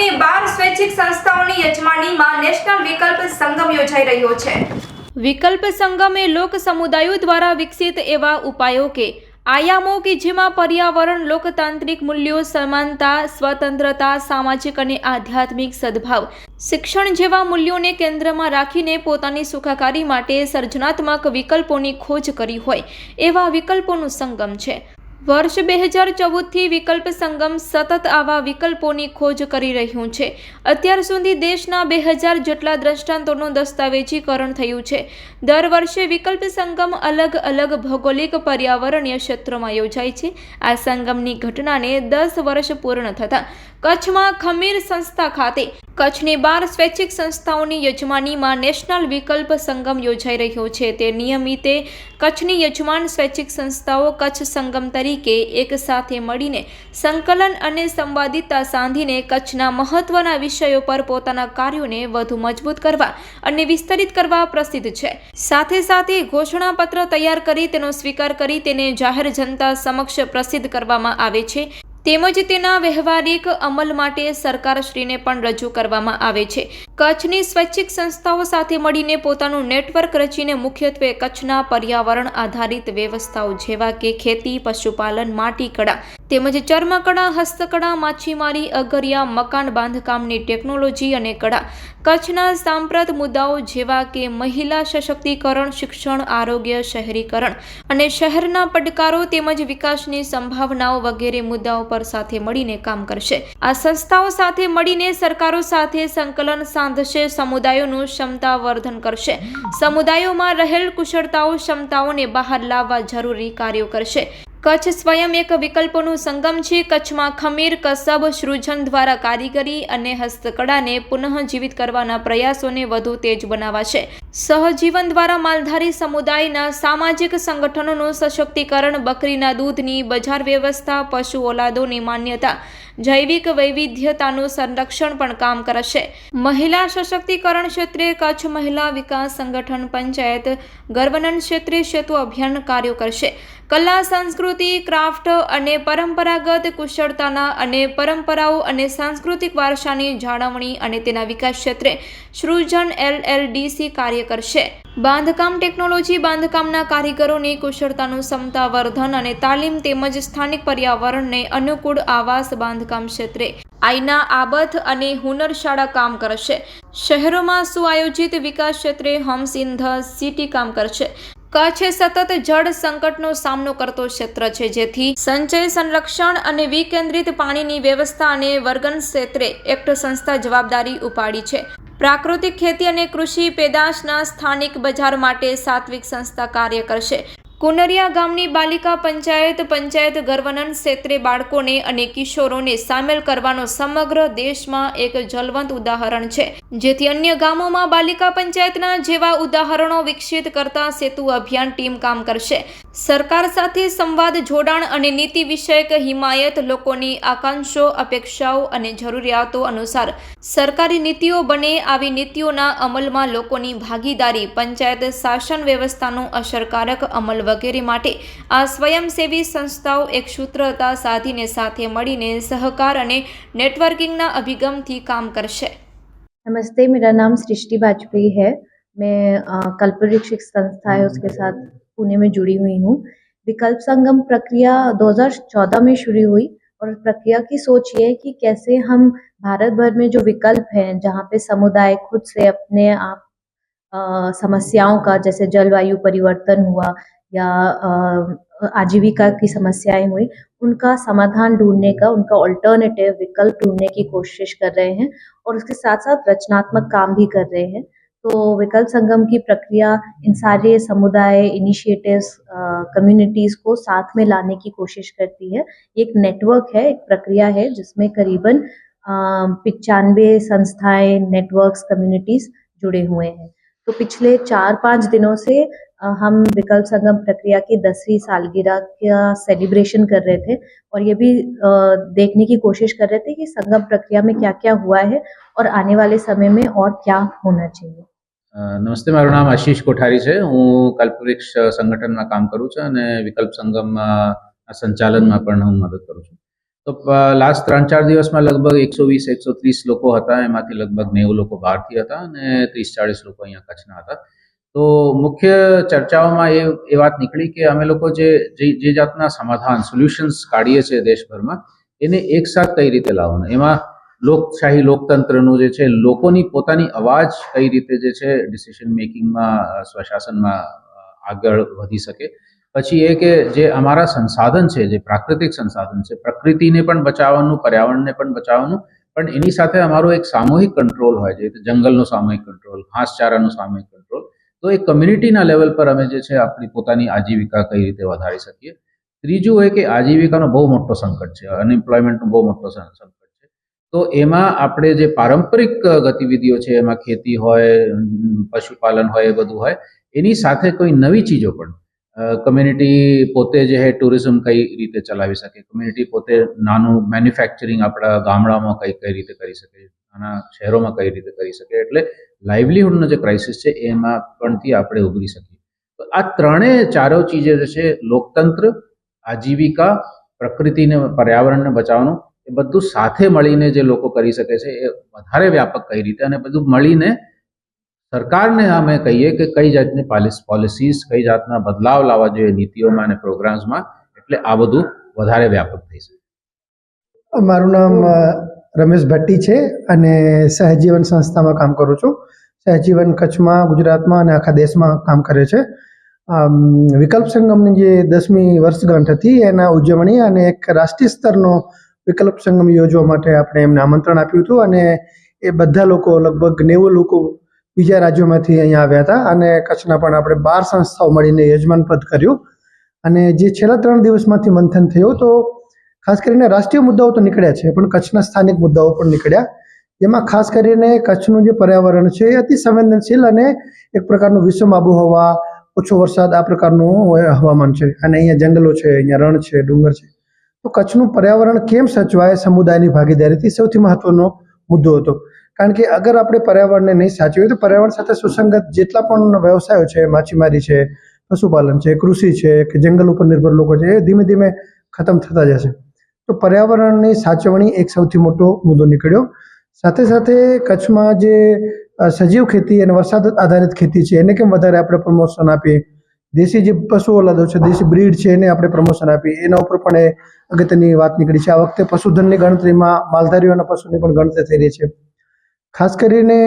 કચ્છની બાર સ્વૈચ્છિક સંસ્થાઓની યજમાનીમાં નેશનલ વિકલ્પ સંગમ યોજાઈ રહ્યો છે. વિકલ્પ સંગમે લોક સમુદાયો દ્વારા વિકસિત એવા ઉપાયો કે આયામો કે જેમાં પર્યાવરણ, લોકતાંત્રિક મૂલ્યો, સમાનતા, સ્વતંત્રતા, સામાજિક અને આધ્યાત્મિક સદભાવ, શિક્ષણ જેવા મૂલ્યોને કેન્દ્રમાં રાખીને પોતાની સુખાકારી માટે સર્જનાત્મક વિકલ્પોની ખોજ કરી હોય એવા વિકલ્પોનું સંગમ છે. વર્ષ બે હજાર ચૌદથી વિકલ્પ સંગમ સતત આવા વિકલ્પોની ખોજ કરી રહ્યું છે. અત્યાર સુધી દેશના બે હજાર જેટલા દ્રષ્ટાંતોનું દસ્તાવેજીકરણ થયું છે. દર વર્ષે વિકલ્પ સંગમ અલગ અલગ ભૌગોલિક પર્યાવરણીય ક્ષેત્રોમાં યોજાય છે. આ સંગમની ઘટનાને દસ વર્ષ પૂર્ણ થતાં કચ્છમાં ખમીર સંસ્થા ખાતે કચ્છની બાર સ્વૈચ્છિક સંસ્થાઓની યજમાનીમાં નેશનલ વિકલ્પ સંગમ યોજાઈ રહ્યો છે. તે નિયમિતે કચ્છની યજમાન સ્વૈચ્છિક સંસ્થાઓ કચ્છ સંગમ તરીકે એક સાથે મળીને સંકલન અને સંવાદિતા સાંધીને કચ્છના મહત્વના વિષયો પર પોતાના કાર્યોને વધુ મજબૂત કરવા અને વિસ્તરિત કરવા પ્રસિદ્ધ છે. સાથે સાથે ઘોષણાપત્ર તૈયાર કરી તેનો સ્વીકાર કરી તેને જાહેર જનતા સમક્ષ પ્રસિદ્ધ કરવામાં આવે છે. તેમજ તેના વ્યવહારિક અમલ માટે સરકારશ્રીને પણ રજૂ કરવામાં આવે છે. કચ્છની સ્વૈચ્છિક સંસ્થાઓ સાથે મળીને પોતાનું નેટવર્ક રચીને મુખ્યત્વે કચ્છના પર્યાવરણ આધારિત વ્યવસ્થાઓ જેવા કે ખેતી, પશુપાલન, માટીકળા તેમજ ચર્મકળા, હસ્તકળા, માછીમારી, અગરિયા, મકાન બાંધકામની ટેકનોલોજી અને કળા કચ્છના સાંપ્રત મુદ્દાઓ જેવા કે મહિલા સશક્તિકરણ, શિક્ષણ, આરોગ્ય શહેરીકરણ અને શહેરના પડકારો તેમજ વિકાસની સંભાવનાઓ વગેરે મુદ્દાઓ પર સાથે મળીને કામ કરશે. આ સંસ્થાઓ સાથે મળીને સરકારો સાથે સંકલન સાંધશે, સમુદાયોનું ક્ષમતા વર્ધન કરશે. સમુદાયોમાં રહેલ કુશળતાઓ, ક્ષમતાઓને બહાર લાવવા જરૂરી કાર્યો કરશે. કચ્છ સ્વયં એક વિકલ્પોનું સંગમ છે. કચ્છમાં ખમીર, કસબ, સૃજન દ્વારા કારીગરી અને હસ્તકળાને પુનઃજીવિત કરવાના પ્રયાસોને વધુ તેજ બનાવાશે. સહજીવન દ્વારા માલધારી સમુદાયના સામાજિક સંગઠનોનું સશક્તિકરણ, બકરીના દૂધની બજાર વ્યવસ્થા, પશુ ઓલાદોની માન્યતા જૈવિક વૈવિધ્યતાનું સંરક્ષણ પણ કામ કરશે. મહિલા સશક્તિકરણ ક્ષેત્રે કચ્છ મહિલા વિકાસ સંગઠન પંચાયત ગર્વનન ક્ષેત્રે સેતુ અભિયાન કાર્યો કરશે. કલા, સંસ્કૃતિ, ક્રાફ્ટ અને પરંપરાગત કુશળતાના અને પરંપરાઓ અને સાંસ્કૃતિક વારસાની જાળવણી અને તેના વિકાસ ક્ષેત્રે સૃજન એલએલડીસી કાર્ય કરશે. બાંધકામ ટેકનોલોજી બાંધકામના કારીગરોની કુશળતાનું ક્ષમતા વર્ધન અને તાલીમ તેમજ સ્થાનિક પર્યાવરણને અનુકૂળ આવાસ બાંધકામ ક્ષેત્રે. આઈના આબથ અને હુનરશાળા કામ કરશે. શહેરોમાં સુઆયોજિત વિકાસ ક્ષેત્રે હોમ્સ સિટી કામ કરશે. કચ્છ સતત જળ સંકટનો સામનો કરતો ક્ષેત્ર છે, જેથી સંચય, સંરક્ષણ અને વિકેન્દ્રિત પાણીની વ્યવસ્થા અને વર્ગન ક્ષેત્રે એક્ટ સંસ્થા જવાબદારી ઉપાડી છે. પ્રાકૃતિક ખેતી અને કૃષિ પેદાશના સ્થાનિક બજાર માટે સાત્વિક સંસ્થા કાર્ય કરશે. કુનરિયા ગામની બાલિકા પંચાયત પંચાયત ગર્વનન ક્ષેત્રે બાળકોને અને કિશોરોને સામેલ કરવાનો સમગ્ર દેશમાં એક જલવંત ઉદાહરણ છે. જેથી અન્ય ગામોમાં બાલિકા પંચાયતના જેવા ઉદાહરણો વિકસિત કરતા સેતુ અભિયાન ટીમ કામ કરશે. સરકાર સાથે સંવાદ જોડાણ અને નીતિ વિષયક હિમાયત, લોકોની આકાંક્ષો, અપેક્ષાઓ અને જરૂરિયાતો અનુસાર સરકારી નીતિઓ બને આવી નીતિઓના અમલમાં લોકોની ભાગીદારી, પંચાયત શાસન વ્યવસ્થાનો અસરકારક અમલ વગેરે માટે આ સ્વયંસેવી સંસ્થાઓ એક સૂત્રતા સાધીને સાથે મળીને સહકાર અને નેટવર્કિંગના અભિગમથી કામ કરશે नमस्ते मेरा नाम सृष्टि वाजपेयी है मैं अ, कल्पवृक्ष संस्था है उसके साथ पुणे में जुड़ी हुई हूँ विकल्प संगम प्रक्रिया 2014 में शुरू हुई और प्रक्रिया की सोच ये है कि कैसे हम भारत भर में जो विकल्प हैं जहाँ पे समुदाय खुद से अपने आप अ, समस्याओं का जैसे जलवायु परिवर्तन हुआ या आजीविका की समस्याएँ हुई, उनका समाधान ढूँढने का, उनका ऑल्टरनेटिव विकल्प ढूँढने की कोशिश कर रहे हैं और उसके साथ साथ रचनात्मक काम भी कर रहे हैं। तो विकल्प संगम की प्रक्रिया, इन सारे समुदाय इनिशिएटिव्स कम्युनिटीज़ को साथ में लाने की कोशिश करती है। एक नेटवर्क है, एक प्रक्रिया है, जिसमें करीबन पिचानवे संस्थाएँ नेटवर्क्स कम्युनिटीज़ जुड़े हुए हैं। तो पिछले चार पाँच दिनों से हम विकल्प संगम प्रक्रिया की दसवीं सालगिरह का सेलिब्रेशन कर रहे थे और ये भी अ, देखने की कोशिश कर रहे थे कि संगम प्रक्रिया में क्या क्या हुआ है और आने वाले समय में और क्या होना चाहिए અ, નમસ્તે મારું નામ આશીષ કોઠારી છે હું કલ્પવૃક્ષ સંગઠનમાં કામ કરું છું અને વિકલ્પ સંગમમાં આ સંચાલનમાં પણ હું મદદ કરું છું તો તો લાસ્ટ ત્રણ ચાર દિવસમાં લગભગ એકસો વીસ એકસો ત્રીસ લોકો હતા એમાંથી લગભગ નેવું લોકો બહારથી હતા અને ત્રીસ ચાળીસ લોકો અહીંયા કચ્છના હતા તો મુખ્ય ચર્ચાઓમાં એ એ વાત નીકળી કે અમે લોકો જે જે જાતના સમાધાન સોલ્યુશન્સ કાઢીએ છીએ દેશભરમાં, એને એકસાથ કઈ રીતે લાવવાનું? એમાં લોકશાહી, લોકતંત્રનું જે છે, લોકોની પોતાની અવાજ કઈ રીતે જે છે ડિસિઝન મેકિંગમાં સ્વશાસનમાં આગળ વધી શકે? પછી એ કે જે અમારા સંસાધન છે, જે પ્રાકૃતિક સંસાધન છે, પ્રકૃતિને પણ બચાવવાનું, પર્યાવરણને પણ બચાવવાનું, પણ એની સાથે અમારો એક સામૂહિક કંટ્રોલ હોય છે જંગલનો સામૂહિક કંટ્રોલ ઘાસચારાનો સામૂહિક કંટ્રોલ તો એ કમ્યુનિટીના લેવલ પર અમે જે છે આપણી પોતાની આજીવિકા કઈ રીતે વધારી શકીએ? ત્રીજું એ કે આજીવિકાનો બહુ મોટો સંકટ છે અનએમ્પ્લોયમેન્ટનો બહુ મોટો સંકટ છે. તો એમાં આપણે જે પારંપરિક ગતિવિધિઓ છે, એમાં ખેતી હોય પશુપાલન હોય, એ બધું હોય, એની સાથે કોઈ નવી ચીજો પણ કમ્યુનિટી પોતે જે છે ટુરિઝમ કઈ રીતે ચલાવી શકે? કમ્યુનિટી પોતે નાનું મેન્યુફેક્ચરિંગ આપણા ગામડામાં કઈ કઈ રીતે કરી શકે? નાના શહેરોમાં કઈ રીતે કરી શકે? એટલે લાઇવલીહુડનો જે ક્રાઇસિસ છે, એમાં પણથી આપણે ઉભરી શકીએ. તો આ ત્રણેય ચારો ચીજો જે છે, લોકતંત્ર, આજીવિકા, પ્રકૃતિને, પર્યાવરણને બચાવવાનું, એ બધું સાથે મળીને જે લોકો કરી શકે છે, એ વધારે વ્યાપક કઈ રીતે અને બધું મળીને સરકારને અમે કહીએ કે કઈ જાતની પોલિસીસ કઈ જાતના બદલાવ લાવવા જોઈએ નીતિઓમાં અને પ્રોગ્રામ્સમાં એટલે આ બધું વધારે વ્યાપક થઈ શકે. મારું નામ રમેશ ભટ્ટી છે અને સહજીવન સંસ્થામાં કામ કરું છું. સહજીવન કચ્છમાં, ગુજરાતમાં અને આખા દેશમાં કામ કરે છે. વિકલ્પ સંગમની જે દસમી વર્ષગાંઠ હતી, એના ઉજવણી અને એક રાષ્ટ્રીય સ્તરનો વિકલ્પ સંગમ યોજવા માટે આપણે એમને આમંત્રણ આપ્યું હતું અને એ બધા લોકો, લગભગ નેવું લોકો બીજા રાજ્યોમાંથી અહીંયા આવ્યા હતા અને કચ્છના પણ આપણે બાર સંસ્થાઓ મળીને યજમાન પદ કર્યું. અને જે છેલ્લા ત્રણ દિવસમાંથી મંથન થયું તો ખાસ કરીને રાષ્ટ્રીય મુદ્દાઓ તો નીકળ્યા છે, પણ કચ્છના સ્થાનિક મુદ્દાઓ પણ નીકળ્યા. જેમાં ખાસ કરીને કચ્છનું જે પર્યાવરણ છે એ અતિ સંવેદનશીલ અને એક પ્રકારનું વિષમ આબોહવા, ઓછો વરસાદ આ પ્રકારનું હવામાન છે. અને અહીંયા જંગલો છે, અહીંયા રણ છે, ડુંગર છે. તો કચ્છનું પર્યાવરણ કેમ સચવાય, સમુદાયની ભાગીદારીથી સૌથી મહત્વનો મુદ્દો હતો. કારણ કે અગર આપણે પર્યાવરણને નહીં સાચવીએ તો પર્યાવરણ સાથે સુસંગત જેટલા પણ વ્યવસાયો છે, માછીમારી છે, પશુપાલન છે, કૃષિ છે, કે જંગલ ઉપર નિર્ભર લોકો છે, એ ધીમે ધીમે ખતમ થતા જશે. તો પર્યાવરણની સાચવણી એક સૌથી મોટો મુદ્દો નીકળ્યો. સાથે સાથે કચ્છમાં જે સજીવ ખેતી અને વરસાદ આધારિત ખેતી છે, એને કેમ વધારે આપણે પ્રમોશન આપીએ? દેશી જે પશુઓ લાદો છે, દેશી બ્રીડ છે, એને આપણે પ્રમોશન આપીએ. એના ઉપર પણ એ અગત્યની વાત નીકળી છે. આ વખતે પશુધનની ગણતરીમાં માલધારીઓના પશુની પણ ગણતરી થઈ રહી છે. ખાસ કરીને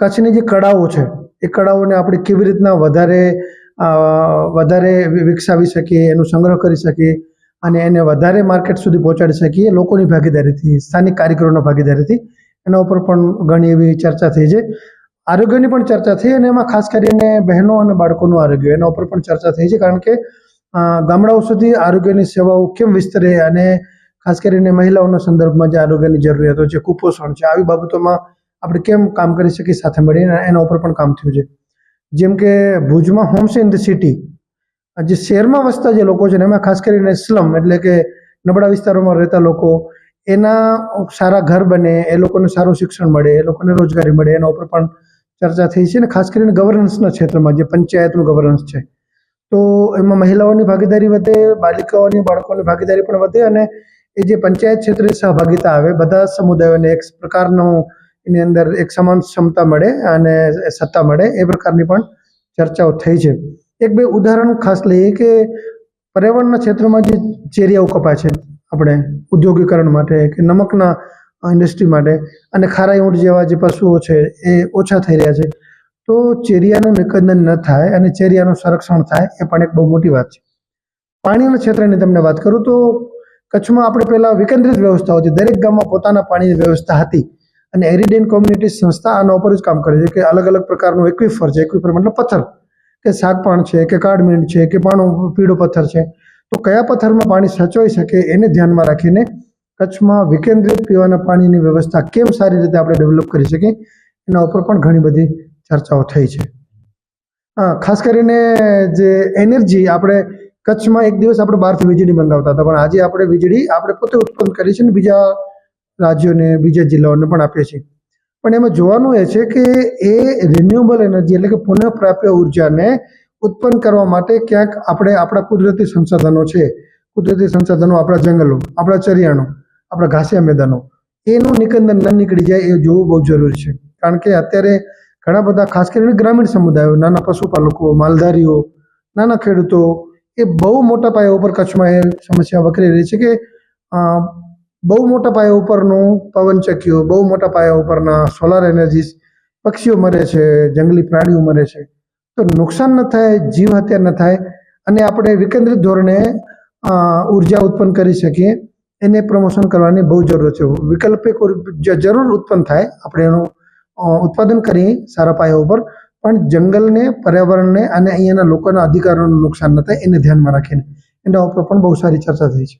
કચ્છની જે કળાઓ છે, એ કળાઓને આપણે કેવી રીતના વધારે વધારે વિકસાવી શકીએ, એનો સંગ્રહ કરી શકીએ અને એને વધારે માર્કેટ સુધી પહોંચાડી શકીએ લોકોની ભાગીદારીથી, સ્થાનિક કારીગરોના ભાગીદારીથી. એના ઉપર પણ ઘણી એવી ચર્ચા થઈ છે. આરોગ્યની પણ ચર્ચા થઈ અને એમાં ખાસ કરીને બહેનો અને બાળકોનું આરોગ્ય, એના ઉપર પણ ચર્ચા થઈ છે કારણ કે ગામડાઓ સુધી આરોગ્યની સેવાઓ કેમ વિસ્તરે અને ખાસ કરીને મહિલાઓના સંદર્ભમાં જે આરોગ્યની જરૂરિયાતો છે, કુપોષણ છે, આવી બાબતોમાં આપણે કેમ કામ કરી શકીએ સાથે મળીને એના ઉપર પણ કામ થયું છે. જેમ કે ભુજમાં હોમ્સ ઇન ધ સિટી જે શહેરમાં વસતા જે લોકો છે ને, એમાં ખાસ કરીને સ્લમ એટલે કે નબળા વિસ્તારોમાં રહેતા લોકો, એના સારા ઘર બને, એ લોકોને સારું શિક્ષણ મળે, એ લોકોને રોજગારી મળે, એના ઉપર પણ ચર્ચા થઈ છે અને ખાસ કરીને ગવર્નન્સના ક્ષેત્રમાં જે પંચાયતનું ગવર્નન્સ છે. તો એમાં મહિલાઓની ભાગીદારી વધે, બાલિકાઓની, બાળકોની ભાગીદારી પણ વધે અને એ જે પંચાયત ક્ષેત્રે સહભાગિતા આવે, બધા સમુદાયોને એક પ્રકારનું એની અંદર એક સમાન ક્ષમતા મળે અને સત્તા મળે, એ પ્રકારની પણ ચર્ચાઓ થઈ છે. એક બે ઉદાહરણ ખાસ લઈએ કે પર્યાવરણના ક્ષેત્રમાં જે ચેરિયાઓ કપાય છે, આપણે ઉદ્યોગીકરણ માટે કે નમકના ઇન્ડસ્ટ્રી માટે અને ખારાઈ ઊંટ જેવા જે પશુઓ છે, એ ઓછા થઈ રહ્યા છે. તો ચેરિયાનું નિકંદન ન થાય અને ચેરિયાનું સંરક્ષણ થાય, એ પણ એક બહુ મોટી વાત છે. પાણીના ક્ષેત્રની તમને વાત કરું તો કચ્છમાં આપણે પહેલાં વિકેન્દ્રિત વ્યવસ્થા હતી દરેક ગામમાં પોતાના પાણીની વ્યવસ્થા હતી. અને એરિડેન કોમ્યુનિટી સંસ્થા આના ઉપર જ કામ કરે છે કે અલગ અલગ પ્રકારનું એક્વિફર છે, એક્વિફર મતલબ પથ્થર. કે સાગપાણ છે, કે કાળમીણ છે, કે પાણો, પીળો પથ્થર છે. તો કયા પથ્થરમાં પાણી સચવાઈ શકે એને ધ્યાનમાં રાખીને કચ્છમાં વિકેન્દ્રિત પીવાના પાણીની વ્યવસ્થા કેમ સારી રીતે આપણે ડેવલપ કરી શકીએ, એના ઉપર પણ ઘણી બધી ચર્ચાઓ થઈ છે. હા, ખાસ કરીને જે એનર્જી આપણે કચ્છમાં એક દિવસ આપણે બહારથી વીજળી મંગાવતા હતા, પણ આજે આપણે વીજળી આપણે પોતે ઉત્પન્ન કરી છે ને બીજા રાજ્યોને બીજા જિલ્લાઓને પણ આપીએ છીએ. પણ એમાં જોવાનું એ છે કે એ રિન્યુએબલ એનર્જી એટલે કે પુનઃપ્રાપ્ય ઉર્જાને ઉત્પન્ન કરવા માટે ક્યાંક આપણે આપણા કુદરતી સંસાધનો છે. કુદરતી સંસાધનો આપણા જંગલો, આપણા ચરિયાણો, આપણા ઘાસિયા મેદાનો, એનું નિકંદન ન નીકળી જાય એ જોવું બહુ જરૂરી છે. કારણ કે અત્યારે ઘણા બધા ખાસ કરીને ગ્રામીણ સમુદાયો, નાના પશુપાલકો, માલધારીઓ, નાના ખેડૂતો એ બહુ મોટા પાયા ઉપર કચ્છમાં એ સમસ્યા વકરી રહી છે કે બહુ મોટા પાયા ઉપરનું પવનચક્કીઓ બહુ મોટા પાયા ઉપરના સોલાર એનર્જીસ પક્ષીઓ મરે છે, જંગલી પ્રાણીઓ મરે છે. તો નુકસાન ન થાય, જીવ હત્યા ન થાય, અને આપણે વિકેન્દ્રિત ધોરણે ઊર્જા ઉત્પન્ન કરી શકીએ, એને પ્રમોશન કરવાની બહુ જરૂર છે. વૈકલ્પિક જરૂર ઉત્પન્ન થાય, આપણે એનું ઉત્પાદન કરીએ સારા પાયા ઉપર, પણ જંગલને, પર્યાવરણને અને અહીંયાના લોકોના અધિકારોનું નુકસાન ન થાય, એને ધ્યાનમાં રાખીને. એના ઉપર પણ બહુ સારી ચર્ચા થઈ છે.